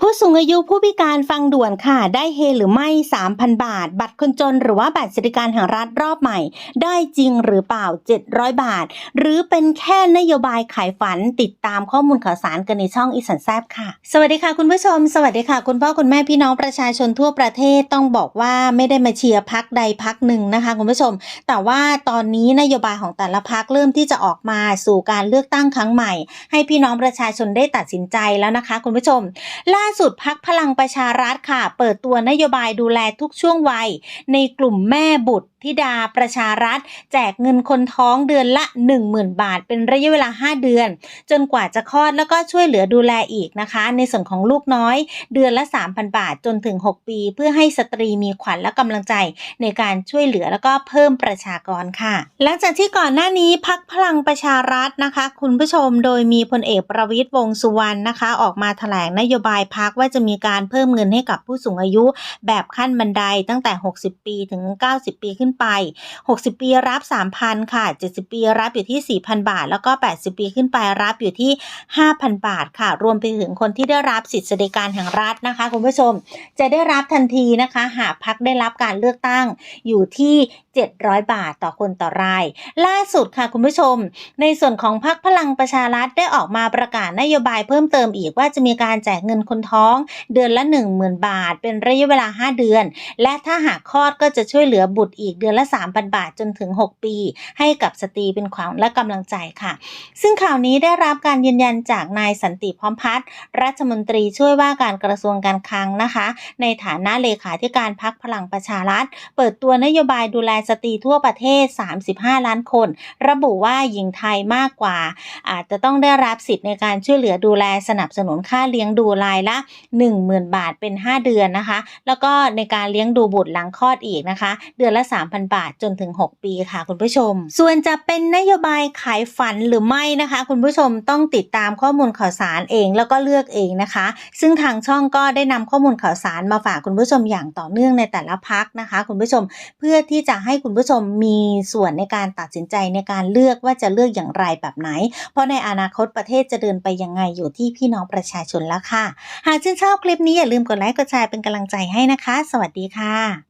ผู้สูงอายุผู้พิการฟังด่วนค่ะ ได้เฮหรือไม่ 3,000 บาท บัตรคนจนหรือว่าบัตรสวัสดิการแห่งรัฐรอบใหม่ ได้จริงหรือเปล่า 700 บาท หรือเป็นแค่นโยบายขายฝันติดตามข้อมูลข่าวสารกันในช่องอีสันแซบค่ะ สวัสดีค่ะคุณผู้ชม สวัสดีค่ะ คุณพ่อคุณแม่พี่น้องประชาชนทั่วประเทศต้องบอกว่าไม่ได้มาเชียร์พักใดพักหนึ่งนะคะ คุณผู้ชม แต่ว่าตอนนี้นโยบายของแต่ละพักเริ่มที่จะออกมาสู่การเลือกตั้งครั้งใหม่ ให้พี่น้องประชาชนได้ตัดสินใจแล้วนะคะ คุณผู้ชมล่าาสุดพักพลังประชารัฐค่ะ เปิดตัวนโยบายดูแลทุกช่วงวัย ในกลุ่มแม่บุตรธิดาประชารัฐ แจกเงินคนท้องเดือนละ 10,000 บาท เป็นระยะเวลา 5 เดือน จนกว่าจะคลอดแล้วก็ช่วยเหลือดูแลอีกนะคะ ในส่วนของลูกน้อย เดือนละ 3,000 บาทจนถึง 6 ปี เพื่อให้สตรีมีขวัญและกำลังใจ ในการช่วยเหลือแล้วก็เพิ่มประชากรค่ะ หลังจากที่ก่อนหน้านี้พักพลังประชารัฐนะคะ คุณผู้ชมโดยมีพลเอกประวิตยวงสุวรรณนะคะ ออกมาแถลงนโยบายพพักว่าจะมีการเพิ่มเงินให้กับผู้สูงอายุ แบบขั้นบันไดตั้งแต่ 60 ปีถึง 90 ปีขึ้นไป 60 ปีรับ 3,000 ค่ะ 70 ปีรับอยู่ที่ 4,000 บาท แล้วก็ 80 ปีขึ้นไปรับอยู่ที่ 5,000 บาทค่ะ รวมไปถึงคนที่ได้รับสิทธิสวัสดิการแห่งรัฐนะคะคุณผู้ชม จะได้รับทันทีนะคะ หากพักได้รับการเลือกตั้งอยู่ที่ 700 บาทต่อคนต่อราย ล่าสุดค่ะคุณผู้ชม ในส่วนของพักพลังประชารัฐได้ออกมาประกาศนโยบายเพิ่มเติมอีกว่าจะมีการแจกเงินคนท้องเดือนละ 10,000 บาท เป็นระยะเวลา 5 เดือน และถ้าหากคลอดก็จะช่วยเหลือบุตรอีกเดือนละ 3,000 บาทจนถึง 6 ปี ให้กับสตรีเป็นขวัญและกำลังใจค่ะ ซึ่งข่าวนี้ได้รับการยืนยันจากนายสันติพร้อมพัฒน์รัฐมนตรีช่วยว่าการกระทรวงการคลังนะคะ ในฐานะเลขาธิการพักพลังประชารัฐ เปิดตัวนโยบายดูแลสตรีทั่วประเทศ 35 ล้านคน ระบุว่าหญิงไทยมากกว่า อาจจะต้องได้รับสิทธิ์ในการช่วยเหลือดูแลสนับสนุนค่าเลี้ยงดูรายละ 10,000 บาทเป็น 5 เดือนนะคะ แล้วก็ในการเลี้ยงดูบุตรหลังคลอดอีกนะคะ เดือนละ 3,000 บาทจนถึง 6 ปีค่ะคุณผู้ชม ส่วนจะเป็นนโยบายขายฝันหรือไม่นะคะ คุณผู้ชมต้องติดตามข้อมูลข่าวสารเองแล้วก็เลือกเองนะคะ ซึ่งทางช่องก็ได้นำข้อมูลข่าวสารมาฝากคุณผู้ชมอย่างต่อเนื่องในแต่ละพักนะคะ คุณผู้ชมเพื่อที่จะใให้คุณผู้ชมมีส่วนในการตัดสินใจในการเลือกว่าจะเลือกอย่างไรแบบไหน เพราะในอนาคตประเทศจะเดินไปยังไงอยู่ที่พี่น้องประชาชนแล้วค่ะ หากชื่นชอบคลิปนี้อย่าลืมกดไลค์กดแชร์เป็นกำลังใจให้นะคะ สวัสดีค่ะ